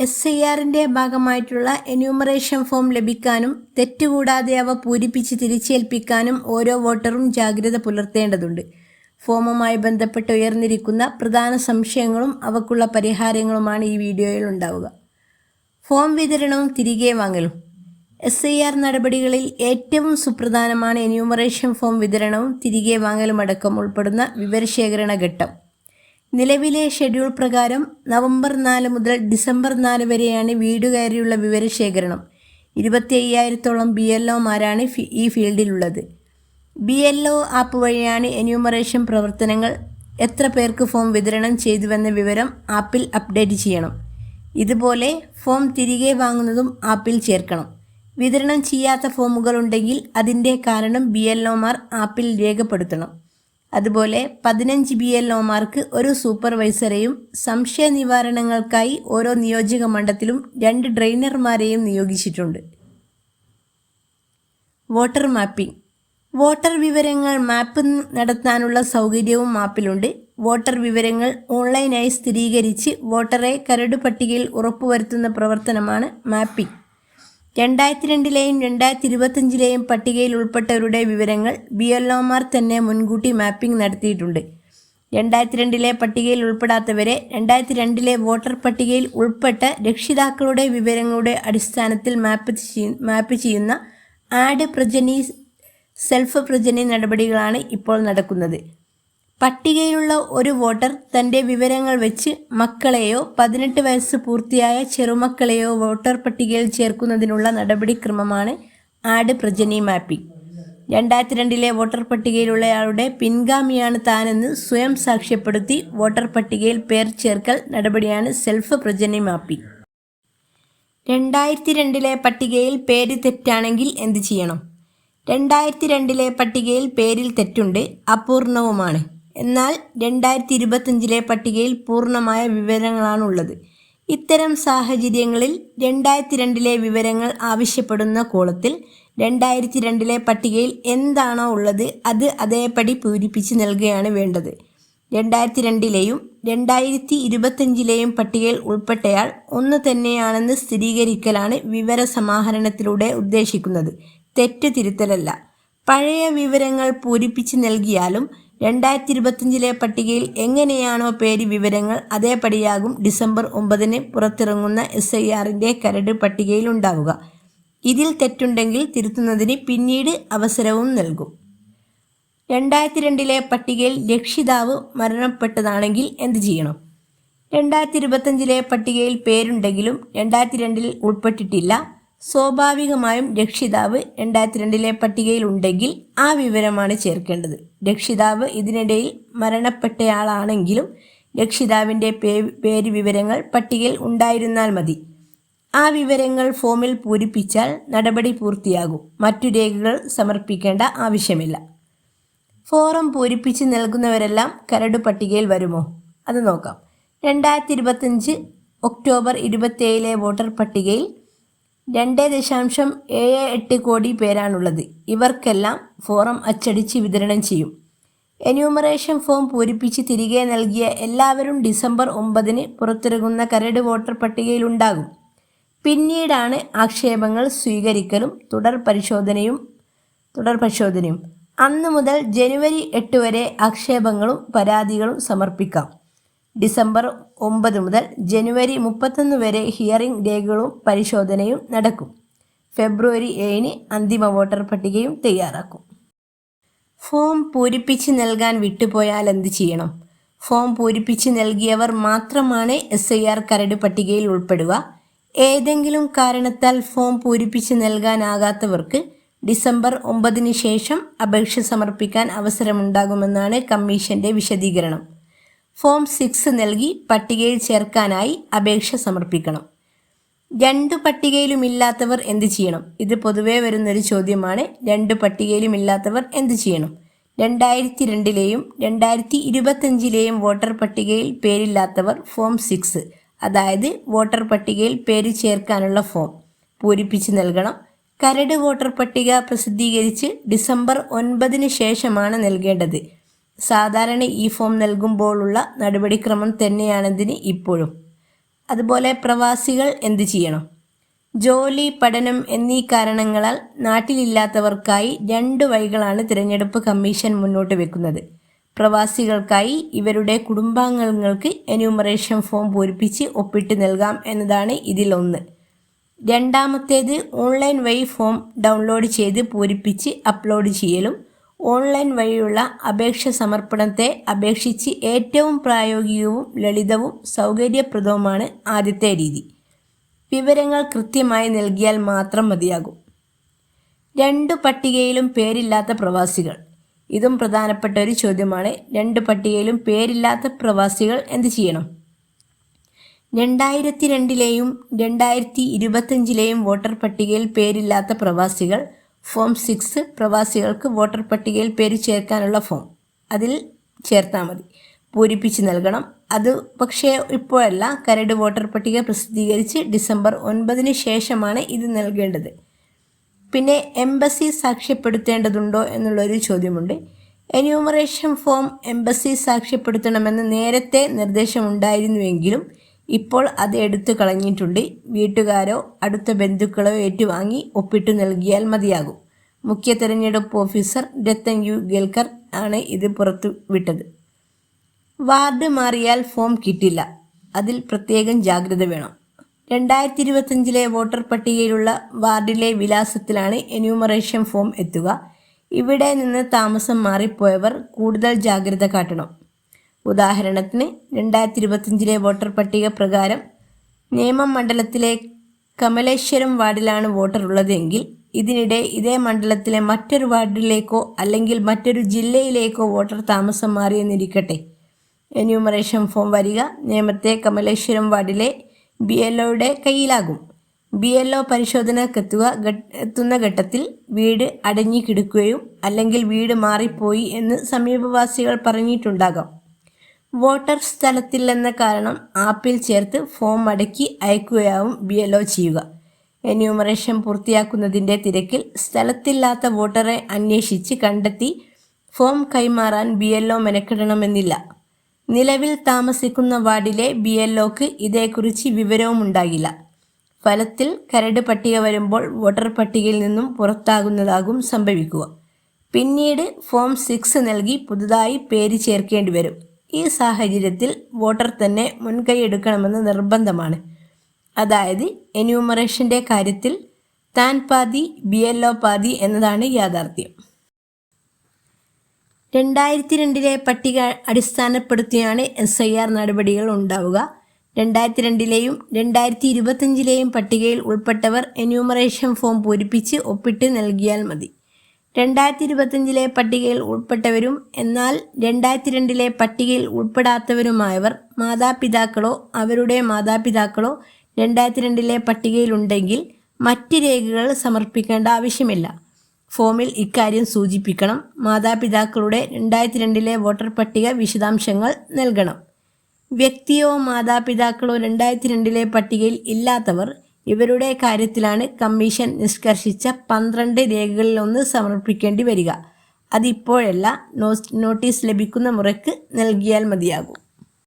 S I ആറിന്റെ ഭാഗമായിട്ടുള്ള enumeration form ലഭിക്കാനും തെറ്റുകൂടാതെ അവ പൂരിപ്പിച്ച് തിരിച്ചേൽപ്പിക്കാനും ഓരോ വോട്ടറും ജാഗ്രത പുലർത്തേണ്ടതുണ്ട്. ഫോമുമായി ബന്ധപ്പെട്ട് ഉയർന്നിരിക്കുന്ന പ്രധാന സംശയങ്ങളും അവക്കുള്ള പരിഹാരങ്ങളുമാണ് ഈ വീഡിയോയിൽ ഉണ്ടാവുക. ഫോം വിതരണവും തിരികെ വാങ്ങലും. എസ് ഐ ആർ നടപടികളിൽ ഏറ്റവും സുപ്രധാനമാണ് എന്യൂമറേഷൻ ഫോം വിതരണവും തിരികെ വാങ്ങലും അടക്കം ഉൾപ്പെടുന്ന വിവരശേഖരണ ഘട്ടം. നിലവിലെ ഷെഡ്യൂൾ പ്രകാരം നവംബർ നാല് മുതൽ ഡിസംബർ നാല് വരെയാണ് വീട് കയറിയുള്ള വിവരശേഖരണം. ഇരുപത്തി അയ്യായിരത്തോളം ബി എൽ ഒമാരാണ് ഈ ഫീൽഡിലുള്ളത്. ബി എൽ ഒ ആപ്പ് വഴിയാണ് എന്യൂമറേഷൻ പ്രവർത്തനങ്ങൾ എത്ര പേർക്ക് ഫോം വിതരണം ചെയ്തുവെന്ന വിവരം ആപ്പിൽ അപ്ഡേറ്റ് ചെയ്യണം. ഇതുപോലെ ഫോം തിരികെ വാങ്ങുന്നതും ആപ്പിൽ ചേർക്കണം. വിതരണം ചെയ്യാത്ത ഫോമുകൾ ഉണ്ടെങ്കിൽ അതിന്റെ കാരണം ബി എൽ ഒമാർ ആപ്പിൽ രേഖപ്പെടുത്തണം. അതുപോലെ പതിനഞ്ച് ബി എൽ ഒമാർക്ക് ഒരു സൂപ്പർവൈസറെയും സംശയ നിവാരണങ്ങൾക്കായി ഓരോ നിയോജക മണ്ഡലത്തിലും രണ്ട് ഡ്രെയിനർമാരെയും നിയോഗിച്ചിട്ടുണ്ട്. Voter mapping. വോട്ടർ വിവരങ്ങൾ മാപ്പ് നടത്താനുള്ള സൗകര്യവും മാപ്പിലുണ്ട്. വോട്ടർ വിവരങ്ങൾ ഓൺലൈനായി സ്ഥിരീകരിച്ച് വോട്ടറെ കരട് പട്ടികയിൽ ഉറപ്പുവരുത്തുന്ന പ്രവർത്തനമാണ് മാപ്പിംഗ്. രണ്ടായിരത്തി രണ്ടിലെയും രണ്ടായിരത്തി ഇരുപത്തഞ്ചിലെയും പട്ടികയിൽ ഉൾപ്പെട്ടവരുടെ വിവരങ്ങൾ ബി എൽ തന്നെ മുൻകൂട്ടി മാപ്പിംഗ് നടത്തിയിട്ടുണ്ട്. രണ്ടായിരത്തി രണ്ടിലെ പട്ടികയിൽ ഉൾപ്പെടാത്തവരെ രണ്ടായിരത്തി രണ്ടിലെ വോട്ടർ പട്ടികയിൽ ഉൾപ്പെട്ട രക്ഷിതാക്കളുടെ വിവരങ്ങളുടെ അടിസ്ഥാനത്തിൽ മാപ്പ് മാപ്പ് ചെയ്യുന്ന ആഡ് പ്രജനി സെൽഫ് പ്രജനി നടപടികളാണ് ഇപ്പോൾ നടക്കുന്നത്. പട്ടികയിലുള്ള ഒരു വോട്ടർ തന്റെ വിവരങ്ങൾ വെച്ച് മക്കളെയോ പതിനെട്ട് വയസ്സ് പൂർത്തിയായ ചെറുമക്കളെയോ വോട്ടർ പട്ടികയിൽ ചേർക്കുന്നതിനുള്ള നടപടിക്രമമാണ് ആഡ് പ്രജനി മാപ്പിംഗ് രണ്ടായിരത്തി രണ്ടിലെ വോട്ടർ പട്ടികയിലുള്ളയാളുടെ പിൻഗാമിയാണ് താനെന്ന് സ്വയം സാക്ഷ്യപ്പെടുത്തി വോട്ടർ പട്ടികയിൽ പേർ ചേർക്കൽ നടപടിയാണ് സെൽഫ് പ്രജനി മാപ്പിംഗ് രണ്ടായിരത്തി രണ്ടിലെ പട്ടികയിൽ പേര് തെറ്റാണെങ്കിൽ എന്ത് ചെയ്യണം? രണ്ടായിരത്തി രണ്ടിലെ പട്ടികയിൽ പേരിൽ തെറ്റുണ്ട് അപൂർണവുമാണ്. എന്നാൽ രണ്ടായിരത്തി ഇരുപത്തഞ്ചിലെ പട്ടികയിൽ പൂർണമായ വിവരങ്ങളാണുള്ളത്. ഇത്തരം സാഹചര്യങ്ങളിൽ രണ്ടായിരത്തി രണ്ടിലെ വിവരങ്ങൾ ആവശ്യപ്പെടുന്ന കോളത്തിൽ രണ്ടായിരത്തി രണ്ടിലെ പട്ടികയിൽ എന്താണോ ഉള്ളത് അത് അതേപടി പൂരിപ്പിച്ച് നൽകുകയാണ് വേണ്ടത്. രണ്ടായിരത്തി രണ്ടിലെയും രണ്ടായിരത്തി ഇരുപത്തഞ്ചിലെയും പട്ടികയിൽ ഉൾപ്പെട്ടയാൾ ഒന്ന് തന്നെയാണെന്ന് സ്ഥിരീകരിക്കലാണ് വിവര സമാഹരണത്തിലൂടെ ഉദ്ദേശിക്കുന്നത്. തെറ്റ് തിരുത്തലല്ല. പഴയ വിവരങ്ങൾ പൂരിപ്പിച്ച് നൽകിയാലും രണ്ടായിരത്തി ഇരുപത്തിയഞ്ചിലെ പട്ടികയിൽ എങ്ങനെയാണോ പേര് വിവരങ്ങൾ അതേപടിയാകും ഡിസംബർ ഒമ്പതിന് പുറത്തിറങ്ങുന്ന എസ് ഐ ആറിന്റെ കരട് പട്ടികയിൽ ഉണ്ടാവുക. ഇതിൽ തെറ്റുണ്ടെങ്കിൽ തിരുത്തുന്നതിന് പിന്നീട് അവസരവും നൽകും. രണ്ടായിരത്തി രണ്ടിലെ പട്ടികയിൽ രക്ഷിതാവ് മരണപ്പെട്ടതാണെങ്കിൽ എന്ത് ചെയ്യണം? രണ്ടായിരത്തി ഇരുപത്തഞ്ചിലെ പട്ടികയിൽ പേരുണ്ടെങ്കിലും രണ്ടായിരത്തി രണ്ടിൽ ഉൾപ്പെട്ടിട്ടില്ല. സ്വാഭാവികമായും രക്ഷിതാവ് രണ്ടായിരത്തി രണ്ടിലെ പട്ടികയിൽ ഉണ്ടെങ്കിൽ ആ വിവരമാണ് ചേർക്കേണ്ടത്. രക്ഷിതാവ് ഇതിനിടയിൽ മരണപ്പെട്ടയാളാണെങ്കിലും രക്ഷിതാവിന്റെ പേര് വിവരങ്ങൾ പട്ടികയിൽ ഉണ്ടായിരുന്നാൽ മതി. ആ വിവരങ്ങൾ ഫോമിൽ പൂരിപ്പിച്ചാൽ നടപടി പൂർത്തിയാകും. മറ്റു രേഖകൾ സമർപ്പിക്കേണ്ട ആവശ്യമില്ല. ഫോറം പൂരിപ്പിച്ച് നൽകുന്നവരെല്ലാം കരട് പട്ടികയിൽ വരുമോ? അത് നോക്കാം. രണ്ടായിരത്തി ഇരുപത്തഞ്ച് ഒക്ടോബർ ഇരുപത്തിയേഴിലെ വോട്ടർ പട്ടികയിൽ രണ്ട് ദശാംശം ഏഴ് എട്ട് കോടി പേരാണുള്ളത്. ഇവർക്കെല്ലാം ഫോറം അച്ചടിച്ച് വിതരണം ചെയ്യും. എന്യൂമറേഷൻ ഫോം പൂരിപ്പിച്ച് തിരികെ നൽകിയ എല്ലാവരും ഡിസംബർ ഒമ്പതിന് പുറത്തിറങ്ങുന്ന കരട് വോട്ടർ പട്ടികയിലുണ്ടാകും. പിന്നീടാണ് ആക്ഷേപങ്ങൾ സ്വീകരിക്കലും തുടർ പരിശോധനയും തുടർ പരിശോധനയും. അന്ന് മുതൽ ജനുവരി എട്ട് വരെ ആക്ഷേപങ്ങളും പരാതികളും സമർപ്പിക്കാം. ഡിസംബർ ഒമ്പത് മുതൽ ജനുവരി മുപ്പത്തൊന്ന് വരെ ഹിയറിംഗ് രേഖകളും പരിശോധനയും നടക്കും. ഫെബ്രുവരി ഏഴിന് അന്തിമ വോട്ടർ പട്ടികയും തയ്യാറാക്കും. ഫോം പൂരിപ്പിച്ച് നൽകാൻ വിട്ടുപോയാൽ എന്ത് ചെയ്യണം? ഫോം പൂരിപ്പിച്ച് നൽകിയവർ മാത്രമാണ് എസ് ഐ ആർ കരട് പട്ടികയിൽ ഉൾപ്പെടുക. ഏതെങ്കിലും കാരണത്താൽ ഫോം പൂരിപ്പിച്ച് നൽകാനാകാത്തവർക്ക് ഡിസംബർ ഒമ്പതിന് ശേഷം അപേക്ഷ സമർപ്പിക്കാൻ അവസരമുണ്ടാകുമെന്നാണ് കമ്മീഷന്റെ വിശദീകരണം. ഫോം സിക്സ് നൽകി പട്ടികയിൽ ചേർക്കാനായി അപേക്ഷ സമർപ്പിക്കണം. രണ്ട് പട്ടികയിലും ഇല്ലാത്തവർ എന്ത് ചെയ്യണം? ഇത് പൊതുവേ വരുന്നൊരു ചോദ്യമാണ്. രണ്ട് പട്ടികയിലും ഇല്ലാത്തവർ എന്ത് ചെയ്യണം? രണ്ടായിരത്തി രണ്ടിലെയും രണ്ടായിരത്തി ഇരുപത്തഞ്ചിലെയും വോട്ടർ പട്ടികയിൽ പേരില്ലാത്തവർ ഫോം സിക്സ് അതായത് വോട്ടർ പട്ടികയിൽ പേര് ചേർക്കാനുള്ള ഫോം പൂരിപ്പിച്ച് നൽകണം. കരട് വോട്ടർ പട്ടിക പ്രസിദ്ധീകരിച്ച് ഡിസംബർ ഒൻപതിന് ശേഷമാണ് നൽകേണ്ടത്. സാധാരണ ഈ ഫോം നൽകുമ്പോഴുള്ള നടപടിക്രമം തന്നെയാണിതിന് ഇപ്പോഴും. അതുപോലെ പ്രവാസികൾ എന്ത് ചെയ്യണം? ജോലി പഠനം എന്നീ കാരണങ്ങളാൽ നാട്ടിലില്ലാത്തവർക്കായി രണ്ട് വഴികളാണ് തിരഞ്ഞെടുപ്പ് കമ്മീഷൻ മുന്നോട്ട് വെക്കുന്നത്. പ്രവാസികൾക്കായി ഇവരുടെ കുടുംബാംഗങ്ങൾക്ക് എന്യൂമറേഷൻ ഫോം പൂരിപ്പിച്ച് ഒപ്പിട്ട് നൽകാം എന്നതാണ് ഇതിലൊന്ന്. രണ്ടാമത്തേത് ഓൺലൈൻ വഴി ഫോം ഡൗൺലോഡ് ചെയ്ത് പൂരിപ്പിച്ച് അപ്ലോഡ് ചെയ്യലും. ഓൺലൈൻ വഴിയുള്ള അപേക്ഷ സമർപ്പണത്തെ അപേക്ഷിച്ച് ഏറ്റവും പ്രായോഗികവും ലളിതവും സൗകര്യപ്രദവുമാണ് ആദ്യത്തെ രീതി. വിവരങ്ങൾ കൃത്യമായി നൽകിയാൽ മാത്രം മതിയാകും. രണ്ടു പട്ടികയിലും പേരില്ലാത്ത പ്രവാസികൾ. ഇതും പ്രധാനപ്പെട്ട ഒരു ചോദ്യമാണ്. രണ്ട് പട്ടികയിലും പേരില്ലാത്ത പ്രവാസികൾ എന്ത് ചെയ്യണം? രണ്ടായിരത്തി രണ്ടിലെയും രണ്ടായിരത്തി ഇരുപത്തഞ്ചിലെയും വോട്ടർ പട്ടികയിൽ പേരില്ലാത്ത പ്രവാസികൾ ഫോം സിക്സ് പ്രവാസികൾക്ക് വോട്ടർ പട്ടികയിൽ പേര് ചേർക്കാനുള്ള ഫോം. അതിൽ ചേർത്താൽ മതി. പൂരിപ്പിച്ച് നൽകണം. അത് പക്ഷേ ഇപ്പോഴല്ല. കരട് വോട്ടർ പട്ടിക പ്രസിദ്ധീകരിച്ച് ഡിസംബർ ഒൻപതിന് ശേഷമാണ് ഇത് നൽകേണ്ടത്. പിന്നെ എംബസി സാക്ഷ്യപ്പെടുത്തേണ്ടതുണ്ടോ എന്നുള്ളൊരു ചോദ്യമുണ്ട്. എന്യൂമറേഷൻ ഫോം എംബസി സാക്ഷ്യപ്പെടുത്തണമെന്ന് നേരത്തെ നിർദ്ദേശമുണ്ടായിരുന്നുവെങ്കിലും ഇപ്പോൾ അത് എടുത്തു കളഞ്ഞിട്ടുണ്ട്. വീട്ടുകാരോ അടുത്ത ബന്ധുക്കളോ ഏറ്റുവാങ്ങി ഒപ്പിട്ടു നൽകിയാൽ മതിയാകും. മുഖ്യ തെരഞ്ഞെടുപ്പ് ഓഫീസർ രത്തൻ യു. ഗേൽക്കർ ആണ് ഇത് പുറത്തു വിട്ടത്. വാർഡ് മാറിയാൽ ഫോം കിട്ടില്ല. അതിൽ പ്രത്യേകം ജാഗ്രത വേണം. രണ്ടായിരത്തി ഇരുപത്തഞ്ചിലെ വോട്ടർ പട്ടികയിലുള്ള വാർഡിലെ വിലാസത്തിലാണ് എന്യൂമറേഷൻ ഫോം എത്തുക. ഇവിടെ നിന്ന് താമസം മാറിപ്പോയവർ കൂടുതൽ ജാഗ്രത കാട്ടണം. ഉദാഹരണത്തിന് രണ്ടായിരത്തി ഇരുപത്തിയഞ്ചിലെ വോട്ടർ പട്ടിക പ്രകാരം നേമം മണ്ഡലത്തിലെ കമലേശ്വരം വാർഡിലാണ് വോട്ടർ ഉള്ളതെങ്കിൽ ഇതിനിടെ ഇതേ മണ്ഡലത്തിലെ മറ്റൊരു വാർഡിലേക്കോ അല്ലെങ്കിൽ മറ്റൊരു ജില്ലയിലേക്കോ വോട്ടർ താമസം മാറിയെന്നിരിക്കട്ടെ. എന്യൂമറേഷൻ ഫോം വരിക. നേമത്തെ കമലേശ്വരം വാർഡിലെ ബി എൽ ഒയുടെ കയ്യിലാകും. ബി എൽ ഒ പരിശോധനക്കെത്തുക എത്തുന്ന ഘട്ടത്തിൽ വീട് അടങ്ങിക്കിടക്കുകയും കിടക്കുകയും അല്ലെങ്കിൽ വീട് മാറിപ്പോയി എന്ന് സമീപവാസികൾ പറഞ്ഞിട്ടുണ്ടാകാം. വോട്ടർ സ്ഥലത്തില്ലെന്ന കാരണം ആപ്പിൽ ചേർത്ത് ഫോം മടക്കി അയക്കുകയാവും ബി എൽ ഒ ചെയ്യുക. എന്യൂമറേഷൻ പൂർത്തിയാക്കുന്നതിന്റെ തിരക്കിൽ സ്ഥലത്തില്ലാത്ത വോട്ടറെ അന്വേഷിച്ച് കണ്ടെത്തി ഫോം കൈമാറാൻ ബി എൽ ഒ മെനക്കെടണമെന്നില്ല. നിലവിൽ താമസിക്കുന്ന വാർഡിലെ ബി എൽ ഒക്ക് ഇതേക്കുറിച്ച് വിവരവും ഉണ്ടാകില്ല ഫലത്തിൽ കരട് പട്ടിക വരുമ്പോൾ വോട്ടർ പട്ടികയിൽ നിന്നും പുറത്താകുന്നതാകും സംഭവിക്കുക. പിന്നീട് ഫോം സിക്സ് നൽകി പുതുതായി പേര് ചേർക്കേണ്ടി വരും ഈ സാഹചര്യത്തിൽ വോട്ടർ തന്നെ മുൻകൈ മുൻകൈയെടുക്കണമെന്ന് നിർബന്ധമാണ്. അതായത് എന്യൂമറേഷന്റെ കാര്യത്തിൽ താൻ പാതി ബി എൽ ഒ പാതി എന്നതാണ് യാഥാർത്ഥ്യം. രണ്ടായിരത്തി രണ്ടിലെ പട്ടിക അടിസ്ഥാനപ്പെടുത്തിയാണ് എസ് ഐ ആർ നടപടികൾ ഉണ്ടാവുക. രണ്ടായിരത്തി രണ്ടിലെയും രണ്ടായിരത്തി ഇരുപത്തഞ്ചിലെയും പട്ടികയിൽ ഉൾപ്പെട്ടവർ എന്യൂമറേഷൻ ഫോം പൂരിപ്പിച്ച് ഒപ്പിട്ട് നൽകിയാൽ മതി. രണ്ടായിരത്തി ഇരുപത്തിയഞ്ചിലെ പട്ടികയിൽ ഉൾപ്പെട്ടവരും എന്നാൽ രണ്ടായിരത്തി രണ്ടിലെ പട്ടികയിൽ ഉൾപ്പെടാത്തവരുമായവർ മാതാപിതാക്കളോ അവരുടെ മാതാപിതാക്കളോ രണ്ടായിരത്തി രണ്ടിലെ പട്ടികയിലുണ്ടെങ്കിൽ മറ്റ് രേഖകൾ സമർപ്പിക്കേണ്ട ആവശ്യമില്ല. ഫോമിൽ ഇക്കാര്യം സൂചിപ്പിക്കണം. മാതാപിതാക്കളുടെ രണ്ടായിരത്തി രണ്ടിലെ വോട്ടർ പട്ടിക വിശദാംശങ്ങൾ നൽകണം. വ്യക്തിയോ മാതാപിതാക്കളോ രണ്ടായിരത്തി രണ്ടിലെ പട്ടികയിൽ ഇല്ലാത്തവർ ഇവരുടെ കാര്യത്തിലാണ് കമ്മീഷൻ നിഷ്കർഷിച്ച പന്ത്രണ്ട് രേഖകളിലൊന്ന് സമർപ്പിക്കേണ്ടി വരിക. അതിപ്പോഴല്ല നോട്ടീസ് ലഭിക്കുന്ന മുറയ്ക്ക് നൽകിയാൽ മതിയാകും.